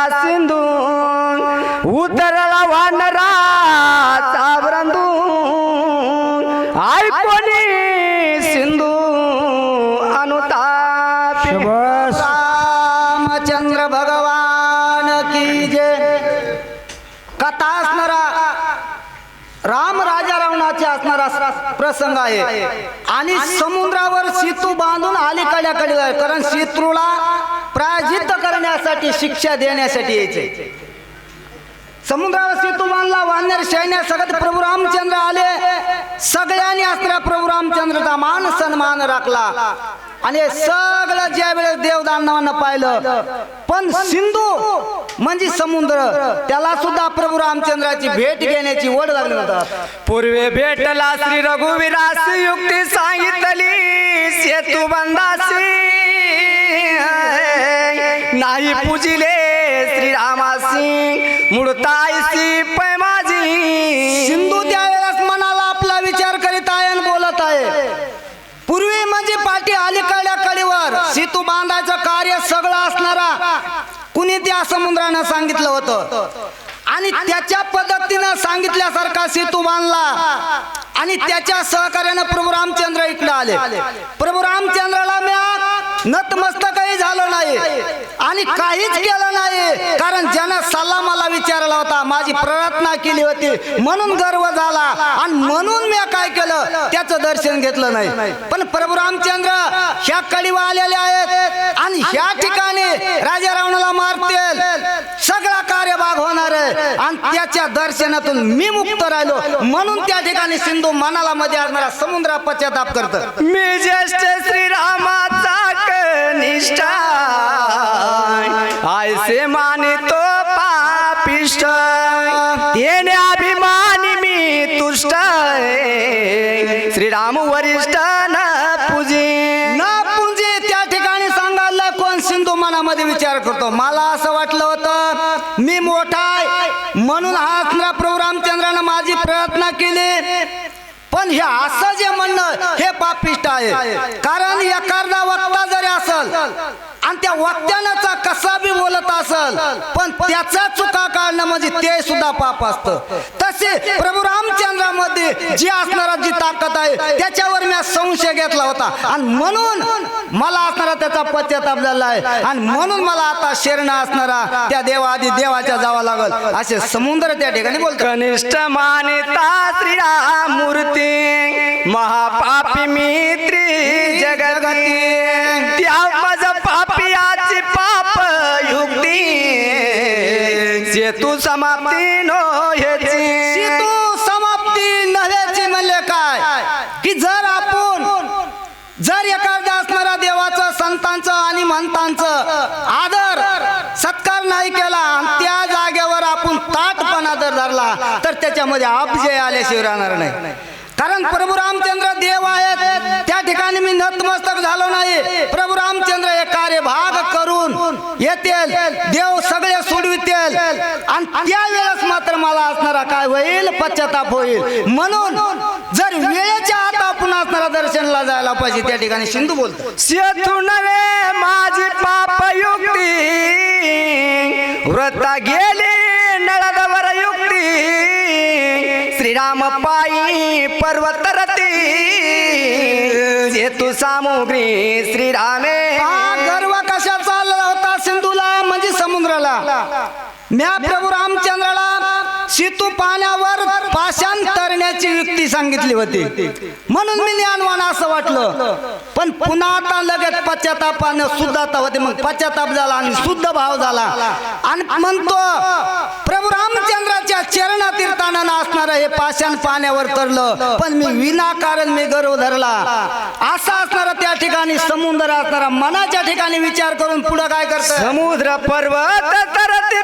आला सिंधू उतरला वानरा चावरंदू ऐकोनी सिंधू अनुताप. रामचंद्र भगवान की जय. कथा असणारा राम राजा रावणाचे असणारा प्रसंग आहे. आणि समुद्रावर सेतू बांधून अलीकड्याकडे जाय कारण शत्रूला प्रायजित करण्यासाठी शिक्षा देण्यासाठी यायचे. समुद्रावर सेतू बांधला वानर सैन्य सगळ्यात प्रभू रामचंद्र आले. सगळ्यांनी असल्या प्रभू रामचंद्रचा मान सन्मान राखला. आणि सगळं ज्या वेळेस देवदानवानं पाहिलं पण सिंधू म्हणजे समुद्र त्याला सुद्धा प्रभू रामचंद्राची भेट घेण्याची ओढ लागली होता पूर्वे भेटला श्री रघुवीरास युक्ती सांगितली सेतू बंदासी नाही पूजिले श्रीरामासी मुडतायसी पै माझी. सिंधू त्यावेळेस मनाला आपला विचार करीत आहे आणि बोलत आहे. पूर्वी म्हणजे पाठी अलीकडल्या कडीवर सेतू बांधायचं कार्य सगळं असणारा कुणी त्या समुद्रानं सांगितलं होतं? आणि त्याच्या पद्धतीनं सांगितल्यासारखा सेतू बांधला. आणि त्याच्या सहकार्यानं प्रभू रामचंद्र इकडे आले. प्रभू रामचंद्राला मी नतमस्तकही झालं नाही. आणि काहीच केलं नाही. कारण ज्यानं सल्ला मला विचारला होता माझी प्रार्थना केली होती. म्हणून गर्व झाला. आणि म्हणून मी काय केलं? त्याचं दर्शन घेतलं नाही. पण प्रभू रामचंद्र ह्या कडीवा आलेले आहेत. आणि ह्या ठिकाणी राजा रावणाला मारतील. सगळा कार्यभाग होणार आहे. आणि त्याच्या दर्शनातून मी मुक्त राहिलो. म्हणून त्या ठिकाणी सिंधू मनाला मध्ये असणारा समुद्र पश्चाताप करत. मी ज्येष्ठ श्रीरामाचा आयसे मानितो पापिष्ट. येणे अभिमानी मी तुष्ट श्रीराम वरिष्ठ न पूजी. ना पूजे त्या ठिकाणी सांगायला कोण सिंधू मनामध्ये विचार करतो? मला असं वाटलं होतं मी मोठा आहे म्हणून हा असणारा प्रभू रामचंद्रानं माझी प्रयत्न केले. पण हे असं जे म्हणणं हे पापिष्ट आहे. कारण एखादा वक्ता जरी असल त्या वक्त्यानाचा कसा बी बोलत असल पण त्याचा चुका काढणं म्हणजे ते सुद्धा पाप असतं. तसे प्रभू रामचंद्रामध्ये जी असणारा जी ताकद आहे त्याच्यावर मी संशय घेतला होता. आणि म्हणून मला असणारा त्याचा पश्चाताप झाला आहे. आणि म्हणून मला आता शरण असणारा त्या देवाआधी देवाच्या जावा लागल. असे समुद्र त्या ठिकाणी बोलतो कनिष्ठ मानिता श्रीराम मूर्ती महापापी मित्री जगती. त्या मज पापी सेतू समाप्ती नो ह्याची तू समाप्ती नव्याची म्हणले काय? की जर आपण जर एखाद्या असणारा देवाचं संतांचं आणि महंतांचं आदर सत्कार नाही केला आणि त्या जागेवर आपण ताटपणा जर धरला तर त्याच्यामध्ये अपजय आल्याशिवाय राहणार नाही. कारण प्रभू रामचंद्र देव आहेत. त्या ठिकाणी मी नतमस्तक झालो नाही प्रभू रामचंद्र हे कार्य भाग करून येतील देव सगळे सोडवितील आणि त्यावेळेस मात्र मला असणारा काय होईल? पश्चाताप होईल. म्हणून जर वेळेच्या आत आपण असणारा दर्शनला जायला पाहिजे त्या ठिकाणी सिंधू बोलतो. सेतू नवे माझी पाप युक्ती व्रता गेली नळदवर युक्ती. श्रीराम पायी पर्वत रती. सेतू सामुग्री श्रीरामे. गर्व कशा चालला होता सिंधूला? म्हणजे समुद्राला. म्या प्रभू रामचंद्राला सेतू पाण्यावर पाषाण तरण्याची युक्ती सांगितली होती. म्हणून मी ज्ञानवान असं वाटलं. पण पुन्हा आता लगेच पश्चातापानं शुद्धता होते. मग पश्चाताप झाला आणि शुद्ध भाव झाला. आणि म्हणतो प्रभू रामचंद्राच्या चरणा तीर्थानं असणारं हे पाषाण पाण्यावर तरलं. पण मी विनाकारण मी गर्व धरला. असा असणारा त्या ठिकाणी समुद्र असणारा मनाच्या ठिकाणी विचार करून पुढं काय करत? समुद्र पर्वत तर ते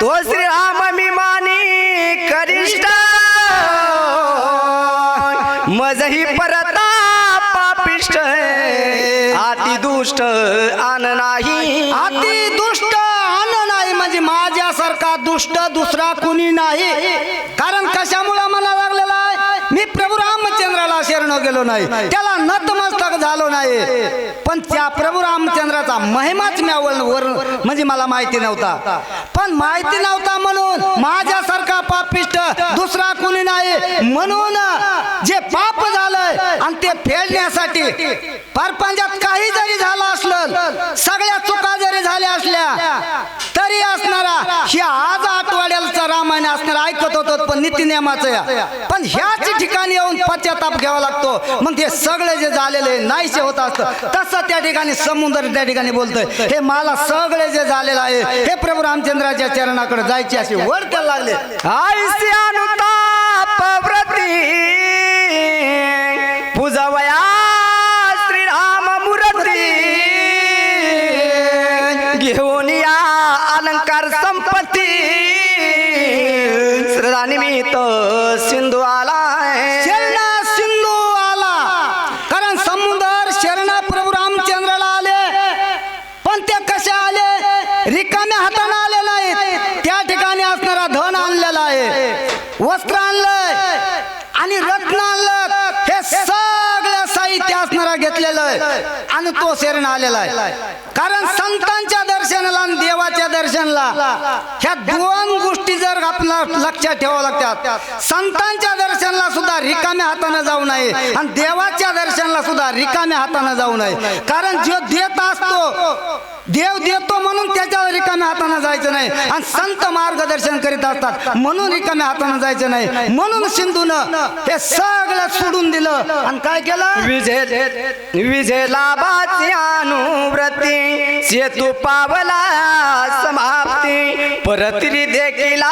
तो श्रीराम मी करिष्ठ मजही परता पापिष्ट अति दुष्ट आन नाही. अति दुष्ट नाही म्हणजे माझ्यासारखा दुष्ट दुसरा कुणी नाही. कारण कशामुळे मला रामचंद्राला शरण गेलो नाही. त्याला नतमस्तक झालो नाही. पण त्या प्रभू रामचंद्राचा महिमाच वर म्हणजे मला माहिती नव्हता. पण माहिती नव्हता म्हणून माझ्यासारखा पापिष्ट दुसरा कुणी नाही. म्हणून जे पाप झालंय आणि ते फेडण्यासाठी परपंचात काही जरी झालं असलं सगळ्या चुका जरी झाल्या असल्या तरी असणारा ही आज आठवड्याचा असणार ऐकत होतो पण नीतिनियमाचं या. पण ह्याच ठिकाणी येऊन पश्चाताप घ्यावा लागतो. मग ते सगळे जे झालेले नाहीसे होत असतं. तसं त्या ठिकाणी समुद्र त्या ठिकाणी बोलतोय. हे मला सगळे जे झालेलं आहे हे प्रभू रामचंद्राच्या चरणाकडे जायचे असे वर त्याला लागले. आईसे अनुताप व्रती पूजवया. तो सिंधू आला शरणा सिंधू आला कारण समुद्र शरण प्रभू रामचंद्राला आले. पण ते कसे आले? रिकाम्या हाताने आले नाही त्या ठिकाणी असणारा धन आणलेला आहे. वस्त्र आणलंय आणि रत्न आणलं हे सगळं साहित्य असणारा घेतलेलं आहे. आणि तो शरण आलेला आहे. कारण संतांच्या दिला ह्या दोन गोष्टी जर आपल्याला लक्षात ठेवावं लागतात संतांच्या दर्शनाला सुद्धा रिकाम्या हाताने जाऊ नये आणि देवाच्या दर्शनाला सुद्धा रिकाम्या हाताने जाऊ नये. कारण जो देत असतो देव देतो म्हणून त्याच्यावर रिकाम्या हाताने जायचं नाही. आणि संत मार्गदर्शन करीत असतात. म्हणून रिकाम्या हाताने जायचं नाही. म्हणून सिंधूनं हे सगळं सोडून दिलं. आणि काय केलं? विजय विजय लाभाची अनुव्रती सेतू पावला समाप्ती. परतरी देखिला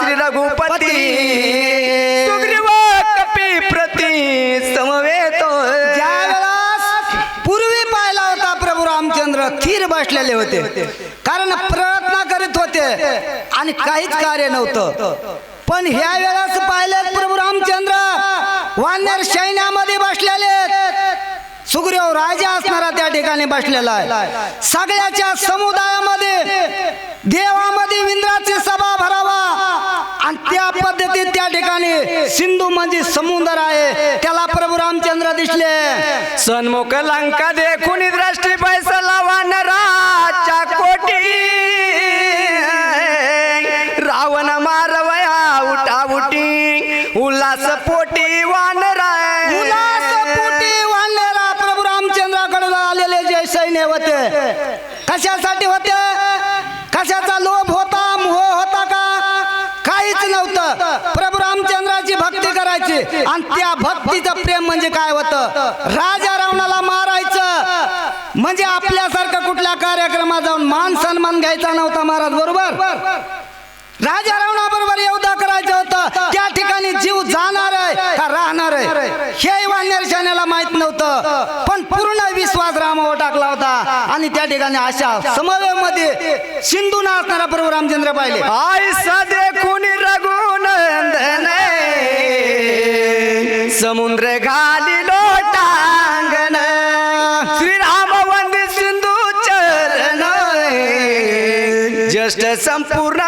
श्री रघुपती. बसलेले होते. कारण प्रयत्न करीत होते आणि काहीच कार्य नव्हतं. पण ह्या वेळेस पाहिले प्रभू रामचंद्र वानर सैन्यामध्ये बसलेले सुग्रीव राजा असणारा त्या ठिकाणी बसलेला आहे. सगळ्याच्या समुदायामध्ये देवामध्ये इंद्राची सभा भरावा. आणि त्या पद्धतीत त्या ठिकाणी सिंधू म्हणजे समुद्र आहे. त्याला प्रभू रामचंद्र दिसले. सन्मुख लंका देखून दृष्टी पाहिजे प्रभू रामचंद्राची भक्ती करायची. आणि त्या भक्तीचं प्रेम म्हणजे काय होतं? राजा रावणाला मारायचं. म्हणजे आपल्यासारखं कुठल्या कार्यक्रमात जाऊन मान सन्मान घ्यायचा नव्हता महाराज बरोबर? राजा रावणाबरोबर युद्ध करायचं होतं. त्या ठिकाणी जीव जाणार राहणार आहे. हे वानर सेनेला माहीत नव्हतं पण पूर्ण विश्वास रामावर टाकला होता. आणि त्या ठिकाणी अशा समवेमध्ये सिंधू असणारा प्रभू रामचंद्र पाहिले. आई कुणी लागून समुद्र घाली लोटांगण. श्रीराम वंदी सिंधू चरण ज्येष्ठ संपूर्ण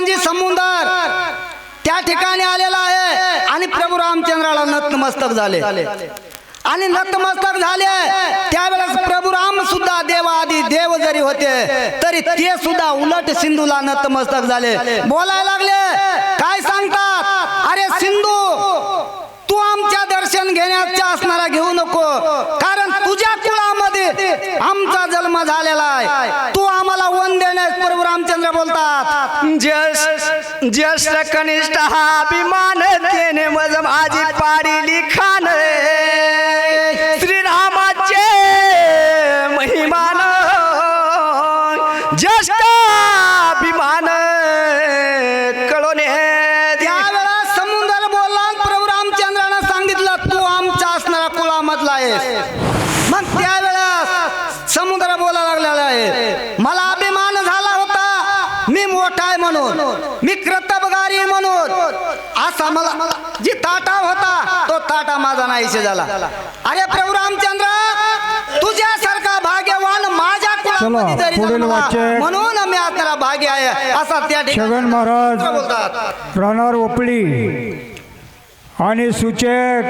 म्हणजे समुद्र. त्या ठिकाणी आलेला आहे आणि प्रभू रामचंद्राला नतमस्तक झाले. आणि नतमस्तक झाले त्यावेळेस प्रभू राम सुद्धा देवाआधी देव जरी होते तरी ते सुद्धा उलट सिंधूला नतमस्तक झाले. बोलायला लागले काय सांगतात? अरे सिंधू तू आमच्या दर्शन घेण्याचा असणारा घेऊ नको. कारण तुझ्या आमचा जन्म झालेला आहे. तू आम्हाला वन देण्यास प्रभू रामचंद्र बोलतात. ज्येष्ठ ज्येष्ठ कनिष्ठ हा अभिमान देणे मज माझी पाडी लिखाण असा मला जी ताटा होता तो ताटा माझा नाहीसे झाला अरे प्रभू रामचंद्र तुझ्यासारखा भाग्यवान माझ्या. म्हणून आम्ही असणारा भाग्य आहे असा त्या ठिकाणी छगन महाराज बोलतात राहणार ओपळी आणि सूचक